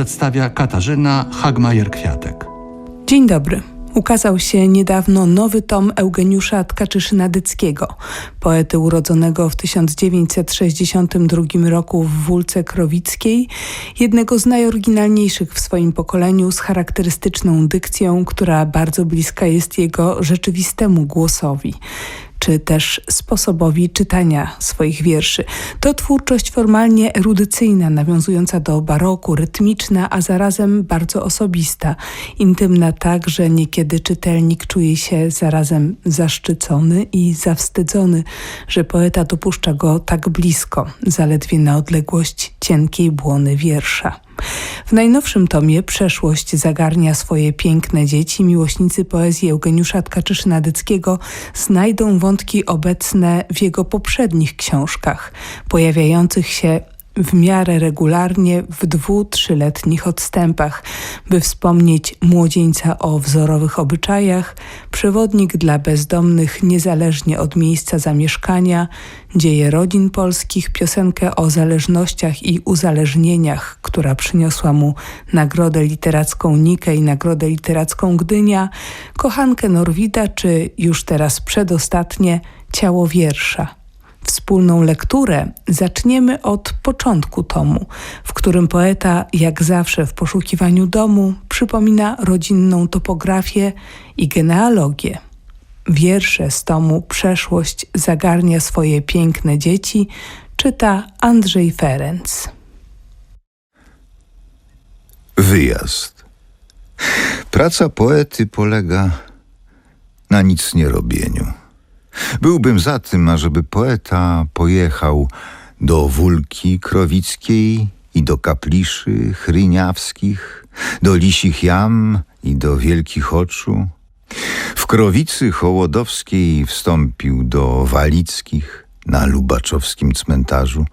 przedstawia Katarzyna Hagmajer-Kwiatek. Dzień dobry. Ukazał się niedawno nowy tom Eugeniusza Tkachyszyna-Dyckiego, poety urodzonego w 1962 roku w Wólce Krowickiej, jednego z najoryginalniejszych w swoim pokoleniu z charakterystyczną dykcją, która bardzo bliska jest jego rzeczywistemu głosowi czy też sposobowi czytania swoich wierszy. To twórczość formalnie erudycyjna, nawiązująca do baroku, rytmiczna, a zarazem bardzo osobista, intymna tak, że niekiedy czytelnik czuje się zarazem zaszczycony i zawstydzony, że poeta dopuszcza go tak blisko, zaledwie na odległość cienkiej błony wiersza. W najnowszym tomie Przeszłość zagarnia swoje piękne dzieci. Miłośnicy poezji Eugeniusza Tkachyszyna-Dyckiego znajdą wątki obecne w jego poprzednich książkach, pojawiających się w miarę regularnie w dwu, trzyletnich odstępach, by wspomnieć młodzieńca o wzorowych obyczajach, przewodnik dla bezdomnych niezależnie od miejsca zamieszkania, dzieje rodzin polskich, piosenkę o zależnościach i uzależnieniach, która przyniosła mu nagrodę literacką Nikę i nagrodę literacką Gdynia, kochankę Norwida czy już teraz przedostatnie Ciało wiersza. Wspólną lekturę zaczniemy od początku tomu, w którym poeta, jak zawsze w poszukiwaniu domu, przypomina rodzinną topografię i genealogię. Wiersze z tomu Przeszłość zagarnia swoje piękne dzieci, czyta Andrzej Ferenc. Wyjazd. Praca poety polega na nic nie robieniu. Byłbym za tym, ażeby poeta pojechał do Wólki Krowickiej i do kapliszy chryniawskich, do Lisich Jam i do Wielkich Oczu. W Krowicy Hołodowskiej wstąpił do Walickich na Lubaczowskim cmentarzu.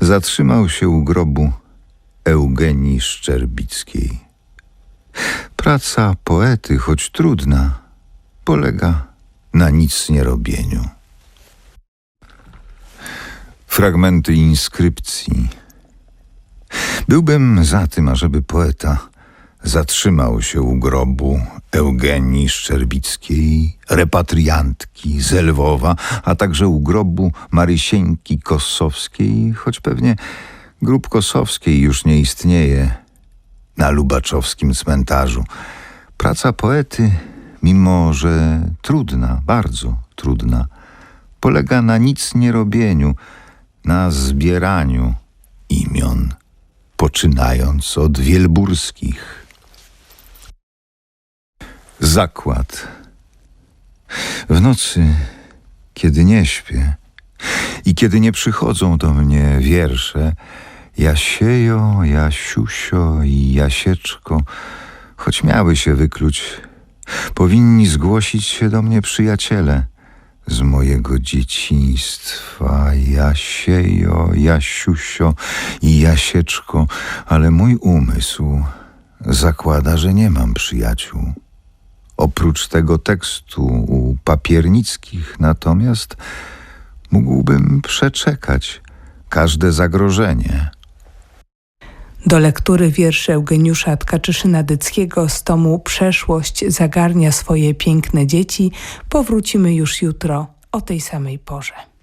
Zatrzymał się u grobu Eugenii Szczerbickiej. Praca poety, choć trudna, polega na nic nie robieniu. Fragmenty inskrypcji. Byłbym za tym, ażeby poeta zatrzymał się u grobu Eugenii Szczerbickiej, repatriantki z Lwowa, a także u grobu Marysieńki Kossowskiej, choć pewnie grób Kossowskiej już nie istnieje na Lubaczowskim cmentarzu. Praca poety mimo że trudna, bardzo trudna, polega na nic nie robieniu, na zbieraniu imion, poczynając od wielburskich. Zakład. W nocy, kiedy nie śpię i kiedy nie przychodzą do mnie wiersze, Jasiejo, Jasiusio i Jasieczko, choć miały się wykluć Powinni zgłosić się do mnie przyjaciele z mojego dzieciństwa, Jasiejo, Jasiusio i Jasieczko, ale mój umysł zakłada, że nie mam przyjaciół. Oprócz tego tekstu u papiernickich natomiast mógłbym przeczekać każde zagrożenie. Do lektury wierszy Eugeniusza Tkachyszyna-Dyckiego z tomu Przeszłość zagarnia swoje piękne dzieci powrócimy już jutro o tej samej porze.